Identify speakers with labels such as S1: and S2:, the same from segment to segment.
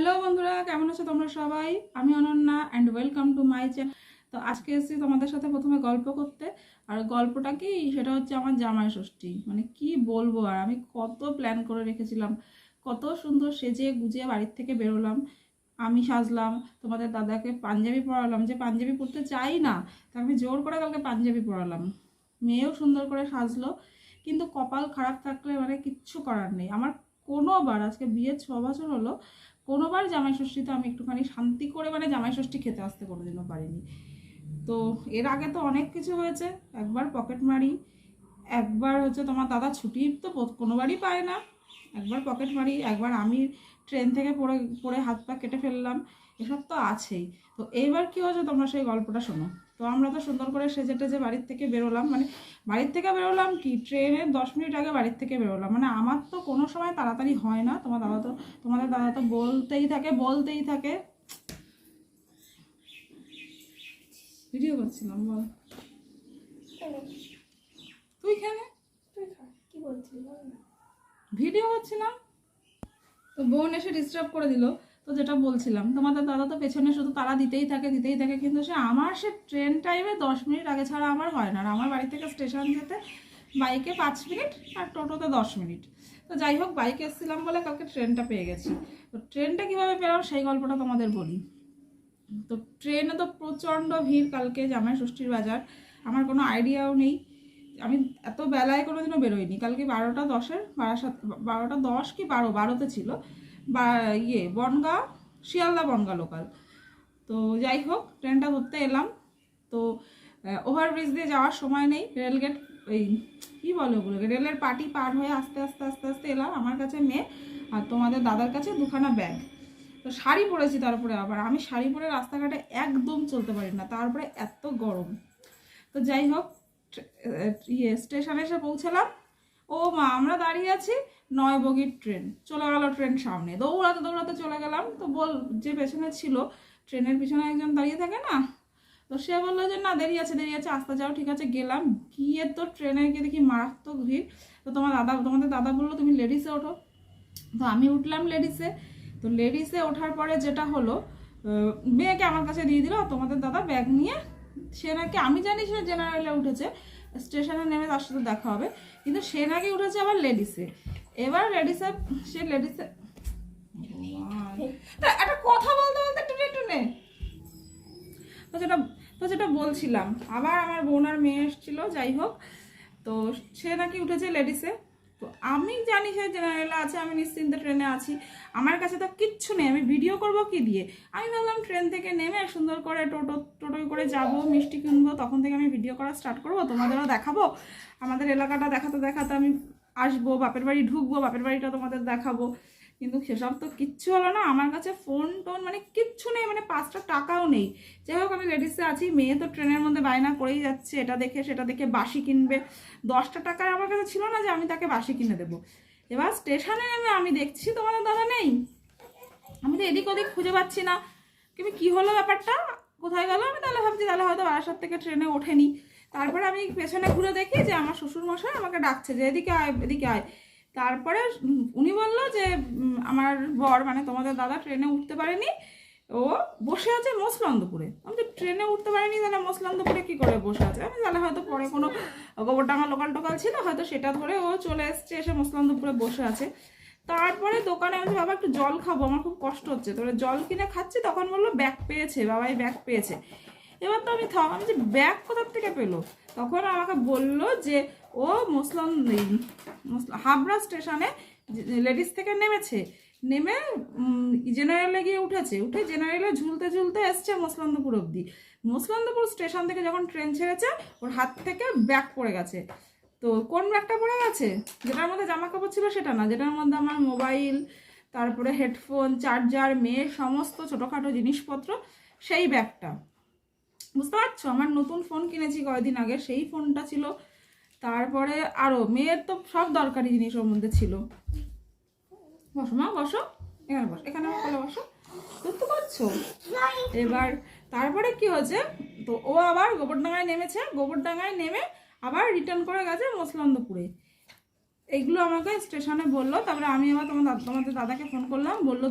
S1: Hello বন্ধুরা, কেমন আছো তোমরা সবাই? আমি Ananya and welcome to my channel তো আজকে এসেছি তোমাদের সাথে প্রথমে গল্প করতে। আর গল্পটা কি? সেটা হচ্ছে আমার জামাই ষষ্ঠী। মানে কি বলব আর, আমি কত প্ল্যান করে রেখেছিলাম। কত সুন্দর সেজে গুজে বাড়ির থেকে বেরোলাম। আমি সাজলাম, তোমাদের দাদাকে পাঞ্জাবি পরালাম। যে পাঞ্জাবি পরতে চাই না, তা আমি জোর করে কালকে পাঞ্জাবি পরালাম। মেয়েও সুন্দর করে সাজলো। কিন্তু কপাল খারাপ থাকলে মানে কিচ্ছু করার নেই। আমার কোনোবার, আজকে বিয়ের ছ বছর হলো কোনোবার জামাই ষষ্ঠীতে আমি একটুখানি শান্তি করে মানে জামাই ষষ্ঠী খেতে আসতে কোনোদিনও পারিনি। তো এর আগে তো অনেক কিছু হয়েছে, একবার পকেট মারি, একবার হচ্ছে তোমার দাদা ছুটি তো কোনোবারই পায় না। একবার পকেট মারি, একবার আমি ট্রেন থেকে পড়ে পড়ে হাত পা কেটে ফেললাম, এসব তো আছেই। তো এইবার কি হয়েছে তোমরা সেই গল্পটা শোনো। তো আমরা তো সুন্দর করে সেজে টেজে বাড়ির থেকে বেরোলাম। মানে বাড়ির থেকে বেরোলাম কি? ট্রেনের দশ মিনিট আগে বাড়ির থেকে বেরোলাম। মানে আমার তো কোনো সময় তাড়াতাড়ি হয় না। তোমার দাদা তো তোমাদের দাদা তো বলতেই থাকে বলতেই থাকে। ভিডিও করছিলাম বল। তুই
S2: কি বলছিলি
S1: ভিডিও করছিলাম। তো বোন এসে ডিস্টার্ব করে দিল। তো যেটা বলছিলাম, তোমাদের দাদা তো পেছনে শুধু তারা দিতেই থাকে দিতেই থাকে, কিন্তু সে আমার সে ট্রেন টাইমে দশ মিনিট আগে ছাড়া আমার হয় না। আর আমার বাড়ি থেকে স্টেশন যেতে বাইকে পাঁচ মিনিট আর টোটোতে দশ মিনিট। তো যাই হোক বাইকে এসেছিলাম বলে কালকে ট্রেনটা পেয়ে গেছি। তো ট্রেনটা কীভাবে পেলাম সেই গল্পটা তোমাদের বলি। তো ট্রেনে তো প্রচণ্ড ভিড় কালকে জামাই ষষ্ঠীর বাজার। আমার কোনো আইডিয়াও নেই। আমি এত বেলায় কোনো কোনোদিনও বেরোইনি। কালকে বারোটা দশের বারাসাত বারোটা দশ কি বারো, বারোতে ছিল। বা ইয়ে বনগাঁ, শিয়ালদা বনগাঁ লোকাল তো যাই হোক ট্রেনটা ধরতে এলাম। তো ওভারব্রিজ দিয়ে যাওয়ার সময় নেই। রেলগেট এই, কী বলে ওগুলোকে? রেলের পার্টি পার হয়ে আস্তে আস্তে আস্তে আস্তে এলাম আমার কাছে মেয়ে আর তোমাদের দাদার কাছে দুখানা ব্যাগ তো শাড়ি পরেছি তারপরে আবার। আমি শাড়ি পরে রাস্তাঘাটে একদম চলতে পারি না। তারপরে এত গরম। তো যাই হোক ইয়ে স্টেশনে এসে পৌঁছালাম। ও মা, আমরা দাঁড়িয়ে আছি নয় বগির ট্রেন। চলে গেল ট্রেন সামনে। দৌড়াতে দৌড়াতে চলে গেলাম। তো বল, যে পেছনে ছিল, ট্রেনের পিছনে একজন দাঁড়িয়ে থাকে না? তো সে বলল যে, না, দেরি আছে দেরি আছে, আসতে যাও, ঠিক আছে, গেলাম। গিয়ে তো ট্রেনে গিয়ে দেখি মারাত্মক ভিড়। তো তোমার দাদা, তোমাদের দাদা বলল, তুমি লেডিসে ওঠো। তো আমি উঠলাম লেডিসে। তো লেডিসে ওঠার পরে যেটা হলো মেয়েকে আমার কাছে দিয়ে দিল তোমাদের দাদা ব্যাগ নিয়ে, সে নাকি, আমি জানি সে জেনারেলে উঠেছে, স্টেশনে নেমে তার সাথে দেখা হবে। কিন্তু সে নাকি উঠেছে আবার লেডিসে। এবার লেডিসে সে লেডিসে একটা কথা বলতে বলতে একটু নে, একটু নে তো যেটা তো যেটা বলছিলাম। আবার আমার বোন আর মেয়ে এসেছিল যাই হোক। তো সে নাকি উঠেছে লেডিসে তো আমি জানি সে জেনারেলে আছে আমি নিশ্চিন্তে ট্রেনে আছি। আমার কাছে তো কিচ্ছু নেই আমি ভিডিও করব কি দিয়ে? আমি ভাবলাম ট্রেন থেকে নেমে সুন্দর করে টোটো টোটোয় করে যাব মিষ্টি কিনবো তখন থেকে আমি ভিডিও করা স্টার্ট করব তোমাদেরও দেখাবো। আমাদের এলাকাটা দেখাতে দেখাতে আমি আসব, বাপের বাড়ি ঢুকবো, বাপের বাড়িটা তোমাদের দেখাবো। কিন্তু সেসব তো কিচ্ছু হলো না। আমার কাছে ফোন টোন মানে কিচ্ছু নেই মানে পাঁচটা টাকাও নেই। যাই হোক, আমি লেডিসে আছি। মেয়ে তো ট্রেনের মধ্যে বায়না করেই যাচ্ছে। এটা দেখে, সেটা দেখে বাসি কিনবে। দশটা টাকায় আমার কাছে ছিল না যে আমি তাকে বাসি কিনে দেবো। এবার স্টেশনে নেমে আমি দেখছি, তোমাদের দাদা নেই। আমি তো এদিক ওদিক খুঁজে পাচ্ছি না। কিন্তু কী হলো ব্যাপারটা? কোথায় গেল? আমি তাহলে ভাবছি, তাহলে হয়তো বারাসাত থেকে ট্রেনে ওঠেনি। তারপরে আমি পেছনে ঘুরে দেখি যে আমার শ্বশুর মশাই আমাকে ডাকছে যে, এদিকে আয় এদিকে আয়। তারপরে উনি বলল যে আমার বর মানে তোমাদের দাদা ট্রেনে উঠতে পারেনি। ও বসে আছে মসলন্দপুরে। আমি তো ট্রেনে উঠতে পারিনি? তাহলে মসলন্দপুরে কী করে বসে আছে? আমি তাহলে হয়তো পরে কোনো গোবরডাঙ্গা লোকাল টোকাল ছিল, হয়তো সেটা ধরে ও চলে এসছে, এসে মসলন্দপুরে বসে আছে। তারপরে দোকানে আমি বাবা, একটু জল খাব, আমার খুব কষ্ট হচ্ছে। তোরা জল কিনে খাচ্ছি? তখন বলল, ব্যাগ পেয়েছে, বাবাই ব্যাগ পেয়েছে। এবার তো আমি থাম, আমি যে ব্যাগ কোথার থেকে পেল? তখন আমাকে বলল যে, ও মুসলাম হাবড়া স্টেশনে লেডিস থেকে নেমেছে। নেমে জেনারেলে গিয়ে উঠেছে। উঠে জেনারেলে ঝুলতে ঝুলতে এসছে মসলন্দপুর অবধি। মসলন্দপুর স্টেশন থেকে যখন ট্রেন ছেড়েছে, ওর হাত থেকে ব্যাগ পড়ে গেছে। তো কোন ব্যাগটা পড়ে গেছে? যেটার মধ্যে জামা কাপড় ছিল সেটা না। যেটার মধ্যে আমার মোবাইল, তারপরে হেডফোন, চার্জার মেয়ের সমস্ত ছোটোখাটো জিনিসপত্র, সেই ব্যাগটা। বুঝতে পারছ? আমার নতুন ফোন কিনেছি কয়েকদিন আগে, সেই ফোনটা ছিল, তারপরে আরও মেয়ের তো সব দরকারি জিনিস ওর মধ্যে ছিল। বসো মা, বসো। এখানে বসো, এখানে কোলে বসো। বুঝতে পারছ? এবার, তারপরে কি হয়েছে? তো ও আবার গোবরডাঙ্গায় নেমেছে, গোবরডাঙ্গায় নেমে আবার রিটার্ন করে গেছে মসলন্দপুরে। এইগুলো আমাকে স্টেশনে বলল, তারপরে আমি আবার তোমার দাদা তোমাদের দাদাকে ফোন করলাম, বলল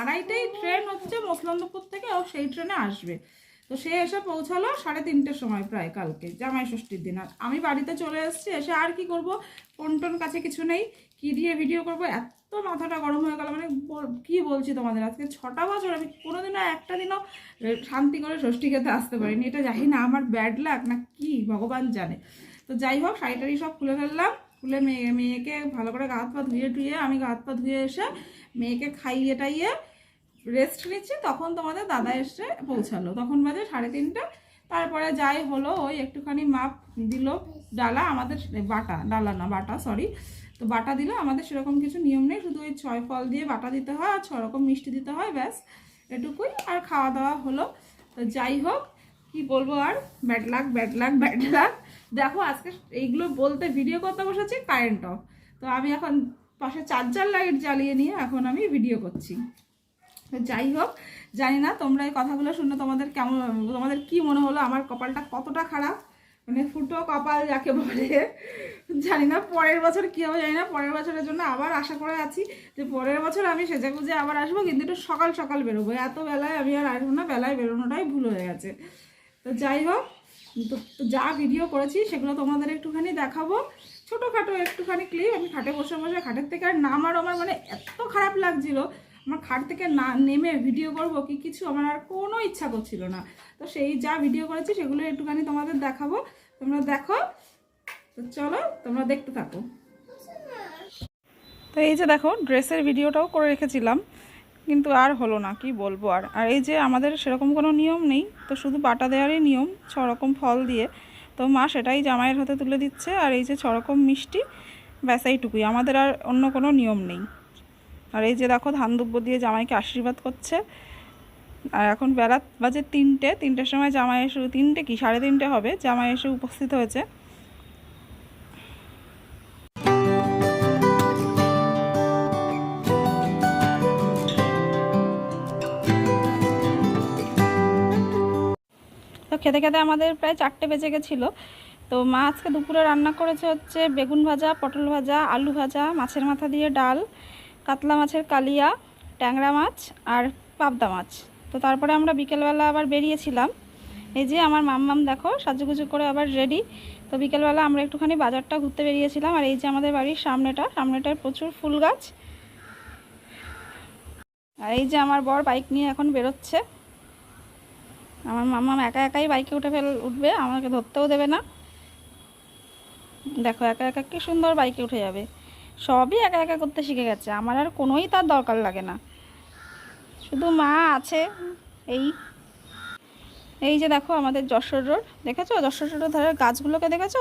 S1: আড়াইটেই ট্রেন হচ্ছে মসলন্দপুর থেকে, ও সেই ট্রেনে আসবে। তো সে এসে পৌঁছালো সাড়ে তিনটের সময় প্রায় কালকে, জামাই ষষ্ঠীর দিন। আর আমি বাড়িতে চলে এসেছি, এসে আর কি করব? টোন কাছে কিছু নেই। কি দিয়ে ভিডিও করব? এত মাথাটা গরম হয়ে গেল মানে কি বলছি তোমাদের? আজকে ছটা বছর, আমি কোনোদিনও একটা দিনও শান্তি করে ষষ্ঠী খেতে আসতে পারিনি। এটা জানি না, আমার ব্যাড লাক না কি, ভগবান জানে। তো যাই হোক শাড়িটারি সব খুলে ফেললাম। খুলে মেয়ে মেয়েকে ভালো করে গা হাত পা ধুয়ে টুয়ে, আমি গা হাত পা ধুয়ে এসে মেয়েকে খাইয়ে টাইয়ে রেস্ট নিচ্ছি তখন তোমাদের দাদা এসে পৌঁছালো। তখন বাজে সাড়ে তিনটে। তারপরে যাই হলো ওই একটুখানি মাপ দিল ডালা আমাদের বাটা ডালা না বাটা সরি তো বাটা দিল আমাদের সেরকম কিছু নিয়ম নেই শুধু ওই ছয় ফল দিয়ে বাটা দিতে হয় আর ছ রকম মিষ্টি দিতে হয় ব্যাস এটুকুই। আর খাওয়া দাওয়া হলো। তো যাই হোক কি বলব আর? Bad luck bad luck bad luck দেখো আজকে এইগুলো বলতে ভিডিও করতে বসেছি কারেন্ট অফ তো আমি এখন পাশে চার্জার লাইট জ্বালিয়ে নিয়ে এখন আমি ভিডিও করছি। যাই হোক, জানি না, তোমরা এই কথাগুলো শুনে তোমাদের কেমন, তোমাদের কি মনে হলো? আমার কপালটা কতটা খারাপ? মানে ফুটো কপাল যাকে বলে, জানি না, পরের বছর কী হবে জানি না, পরের বছরের জন্য আবার আশা করে আছি যে পরের বছর আমি সেজে গুজে আবার আসব, কিন্তু একটু সকাল সকাল বেরোবো। এত বেলায় আমি আর আসব না, বেলায় বেরোনোটাই ভুল হয়ে গেছে। তো যাই হোক, তো যা ভিডিও করেছি সেগুলো তোমাদের একটুখানি দেখাবো। ছোটোখাটো একটুখানি ক্লিপ আমি খাটে বসে বসে, খাটের থেকে আর নামার আমার মানে এত খারাপ লাগছিল। আমার খাট থেকে না নেমে ভিডিও করব কি কিছু আমার আর কোনো ইচ্ছা করছিল না। তো সেই যা ভিডিও করেছি সেগুলো একটুখানি তোমাদের দেখাবো। তোমরা দেখো। তো চলো, তোমরা দেখতে থাকো। তো এই যে দেখো, ড্রেসের ভিডিওটাও করে রেখেছিলাম। কিন্তু আর হলো না, কি বলব আর। আর এই যে আমাদের সেরকম কোনো নিয়ম নেই। তো শুধু বাটা দেওয়ারই নিয়ম ছ রকম ফল দিয়ে। তো মা সেটাই জামাইয়ের হাতে তুলে দিচ্ছে। আর এই যে ছ রকম মিষ্টি, ব্যাস এইটুকুই। আমাদের আর অন্য কোনো নিয়ম নেই। আর এই যে দেখো ধান দুব্য দিয়ে জামাইকে আশীর্বাদ করছে। আর এখন বেলা বাজে তিনটে, তিনটের সময় জামাই এসে, তিনটে কি? সাড়ে তিনটে হবে, জামাই এসে উপস্থিত হয়েছে। তো খেতে খেতে আমাদের প্রায় চারটে বেজে গেছিল। তো মা আজকে দুপুরে রান্না করেছে হচ্ছে বেগুন ভাজা, পটল ভাজা, আলু ভাজা, মাছের মাথা দিয়ে ডাল। কাতলা মাছের কালিয়া, ট্যাংরা মাছ আর পাবদা মাছ। তো তারপরে আমরা বিকেলবেলা আবার বেরিয়েছিলাম। এই যে আমার মাম্মাম দেখো, সাজুগুজু করে আবার রেডি তো বিকেলবেলা আমরা একটুখানি বাজারটা ঘুরতে বেরিয়েছিলাম আর এই যে আমাদের বাড়ির সামনেটা, সামনেটায় প্রচুর ফুল গাছ। আর এই যে আমার বর বাইক নিয়ে এখন বেরোচ্ছে। আমার মাম্মাম একা একাই বাইকে উঠে ফেল উঠবে, আমাকে ধরতেও দেবে না। দেখো একা একা কি সুন্দর বাইকে উঠে যাবে। সবই একা একা করতে শিখে গেছে। আমার আর কোনোই তার দরকার লাগে না। শুধু মা আছে, এই। এই যে দেখো আমাদের যশোর রোড, দেখেছ? যশোর রোডের ধারের গাছগুলোকে দেখেছ?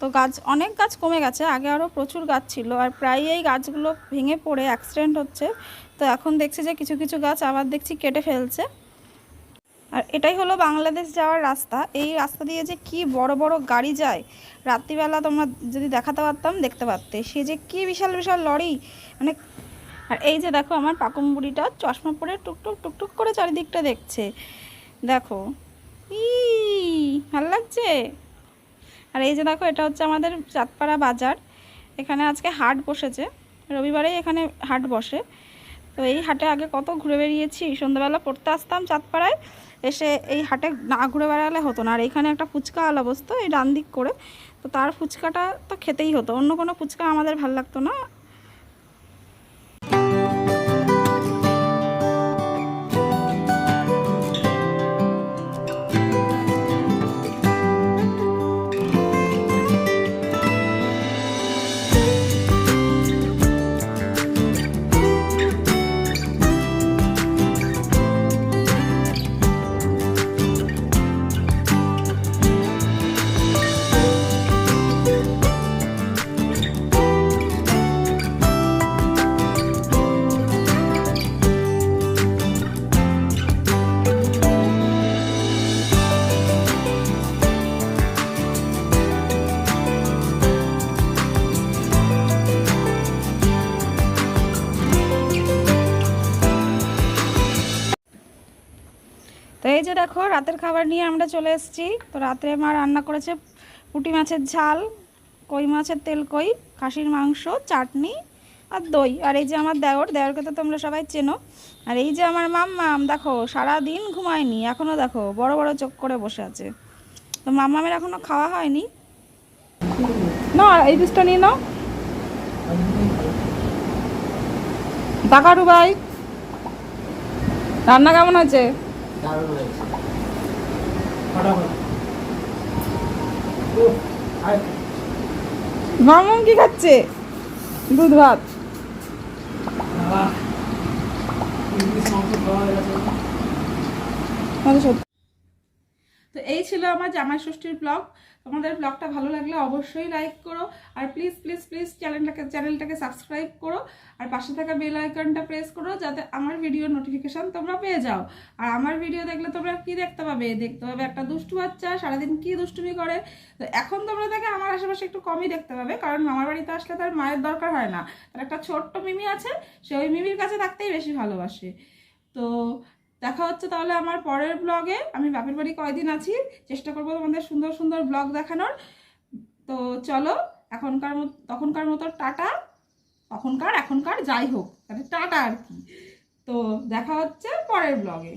S1: তো গাছ, অনেক গাছ কমে গেছে। আগে আরও প্রচুর গাছ ছিল আর প্রায় এই গাছগুলো ভেঙে পড়ে অ্যাক্সিডেন্ট হচ্ছে। তো এখন দেখছি যে কিছু কিছু গাছ আবার দেখছি কেটে ফেলছে। আর এটাই হলো বাংলাদেশ যাওয়ার রাস্তা। এই রাস্তা দিয়ে যে কি বড় বড় গাড়ি যায়, রাত্রিবেলা তোমরা যদি দেখাতে পারতাম, দেখতে পারতে। সে যে কি বিশাল বিশাল লরি মানে আর এই যে দেখো আমার পাকুম বুড়িটা চশমা পরে টুকটুক টুকটুক করে চারিদিকটা দেখছে। দেখো ই ভালো লাগছে? আর এই যে দেখো, এটা হচ্ছে আমাদের চাঁদপাড়া বাজার। এখানে আজকে হাট বসেছে। রবিবারেই এখানে হাট বসে। তো এই হাটে আগে কত ঘুরে বেরিয়েছি সন্ধ্যাবেলা পড়তে আসতাম চাঁদপাড়ায়। এসে এই হাটে না ঘুরে বেড়ালে হতো না। আর এখানে একটা ফুচকা আলা এই ডান দিক করে। তো তার ফুচকাটা তো খেতেই হতো। অন্য কোনো ফুচকা আমাদের ভালো লাগতো না। দেখো, রাতের খাবার নিয়ে আমরা চলে এসেছি। তো রাত্রে মা রান্না করেছে পুঁটি মাছের ঝাল,
S3: কই মাছের তেল কই, খাসির মাংস, চাটনি আর দই। আর এই যে আমার দেওর, দেওরকে তো তোমরা সবাই চেনো। আর এই যে আমার মাম্মাম দেখো সারা দিন ঘুমায়নি এখনও দেখো, বড় বড় চোখ করে বসে আছে। তো মাম্মামের এখনও খাওয়া হয়নি।
S1: না, এই পিসটা নিয়ে নাও। টাকাটু ভাই, রান্না কেমন আছে
S4: হয়েছে।
S1: মামুম কি খাচ্ছে? দুধ ভাত। সত্যি এই ছিল আমার জামাই ষষ্ঠীর ব্লগ তোমাদের ব্লগটা ভালো লাগলে অবশ্যই লাইক করো। আর প্লিজ প্লিজ প্লিজ চ্যানেলটাকে চ্যানেলটাকে সাবস্ক্রাইব করো। আর পাশে থাকা বেল আইকনটা প্রেস করো যাতে আমার ভিডিও নোটিফিকেশান তোমরা পেয়ে যাও। আর আমার ভিডিও দেখলে তোমরা কি দেখতে পাবে? দেখতে পাবে একটা দুষ্টু বাচ্চা, সারাদিন কি দুষ্টুমি করে। তো এখন তোমরা দেখে আমার আশেপাশে একটু কমই দেখতে পাবে, কারণ মামার বাড়িতে আসলে তার মায়ের দরকার হয় না। তার একটা ছোট্ট মিমি আছে, সে ওই মিমির কাছে থাকতেই বেশি ভালোবাসে। তো দেখা হচ্ছে তাহলে আমার পরের ব্লগে আমি বাপের বাড়ি কয়দিন আছি, চেষ্টা করব তোমাদের সুন্দর সুন্দর ব্লগ দেখানোর। তো চলো, এখনকার তখনকার মতো টাটা। তখনকার, এখনকার যাই হোক, তাহলে টাটা আর কি। তো দেখা হচ্ছে পরের ব্লগে